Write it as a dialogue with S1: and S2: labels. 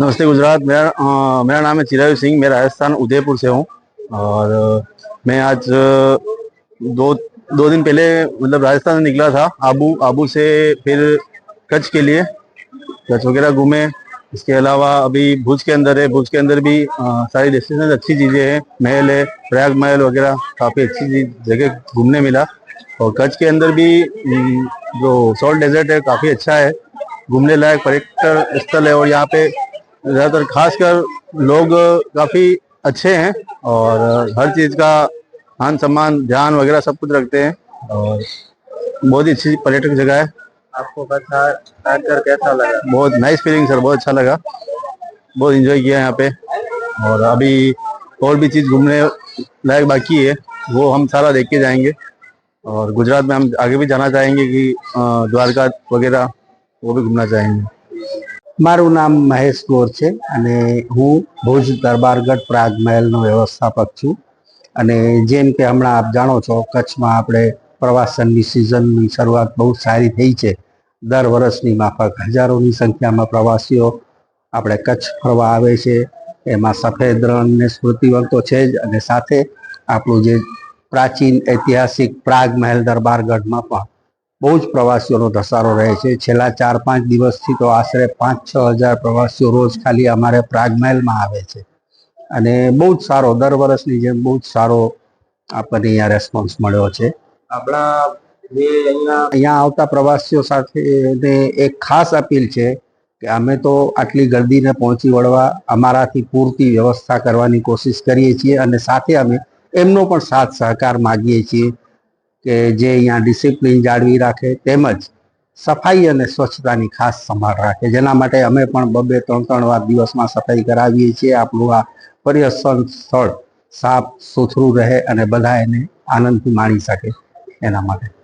S1: नमस्ते गुजरात मेरा अ, मेरा नाम है चिरायु सिंह मैं राजस्थान उदयपुर से हूँ। और मैं आज दो दो दिन पहले मतलब राजस्थान से निकला था आबू आबू से फिर कच्छ के लिए कच्छ वगैरह घूमे। इसके अलावा अभी भुज के अंदर है भुज के अंदर भी अ, सारी डेस्टिनेशन अच्छी चीज़ें हैं महल है प्रयाग महल वगैरह काफ़ी अच्छी जगह घूमने मिला। और कच्छ के अंदर भी जो सॉल्ट डेजर्ट है काफ़ी अच्छा है घूमने लायक पर्यटक स्थल है। और यहाँ पे ज़्यादातर खासकर लोग काफ़ी अच्छे हैं और हर चीज़ का मान सम्मान ध्यान वगैरह सब कुछ रखते हैं और बहुत ही अच्छी पर्यटक जगह है।
S2: आपको आ- आकर कैसा लगा।
S1: बहुत नाइस फीलिंग सर बहुत अच्छा लगा। बहुत एंजॉय किया यहाँ पे। और अभी और भी चीज़ घूमने लायक बाकी है वो हम सारा देख के जाएँगे। और गुजरात में हम आगे भी जाना चाहेंगे कि द्वारका वगैरह वो भी घूमना चाहेंगे।
S3: મારું નામ મહેશ ગોર છે અને હું ભુજ દરબારગઢ પ્રાગ મહેલનો વ્યવસ્થાપક છું. અને જેમ કે હમણાં આપ જાણો છો, કચ્છમાં આપણે પ્રવાસનની સિઝનની શરૂઆત બહુ સારી થઈ છે. દર વર્ષની માફક હજારોની સંખ્યામાં પ્રવાસીઓ આપણે કચ્છ ફરવા આવે છે. એમાં સફેદ રણ ને સ્મૃતિવન તો છે જ અને સાથે આપણું જે પ્રાચીન ઐતિહાસિક પ્રાગ મહેલ દરબારગઢમાં પણ બહુ જ પ્રવાસીઓનો ધસારો રહે છે. છેલ્લા ચાર પાંચ દિવસથી તો આશરે પાંચ છ હજાર પ્રવાસીઓ રોજ ખાલી અમારે પ્રાગ મહેલમાં આવે છે. અને બહુ જ સારો, દર વર્ષની જેમ બહુ જ સારો આપણને અહીંયા રેસ્પોન્સ મળ્યો છે.
S2: આપણા જે અહીંયા
S3: અહીંયા આવતા પ્રવાસીઓ સાથે એક ખાસ અપીલ છે કે અમે તો આટલી ગર્દીને પહોંચી વળવા, અમારાથી પૂરતી વ્યવસ્થા કરવાની કોશિશ કરીએ છીએ અને સાથે અમે એમનો પણ સાથ સહકાર માગીએ છીએ. કે જે અહીંયા ડિસિપ્લિન જાળવી રાખે તેમજ સફાઈ અને સ્વચ્છતાની ખાસ સંભાળ રાખે. જેના માટે અમે પણ બબે ત્રણ ત્રણ વાર દિવસમાં સફાઈ કરાવીએ છીએ. આપણું આ પર્યટન સ્થળ સાફ સુથરું રહે અને બધા એને આનંદથી માણી શકે એના માટે.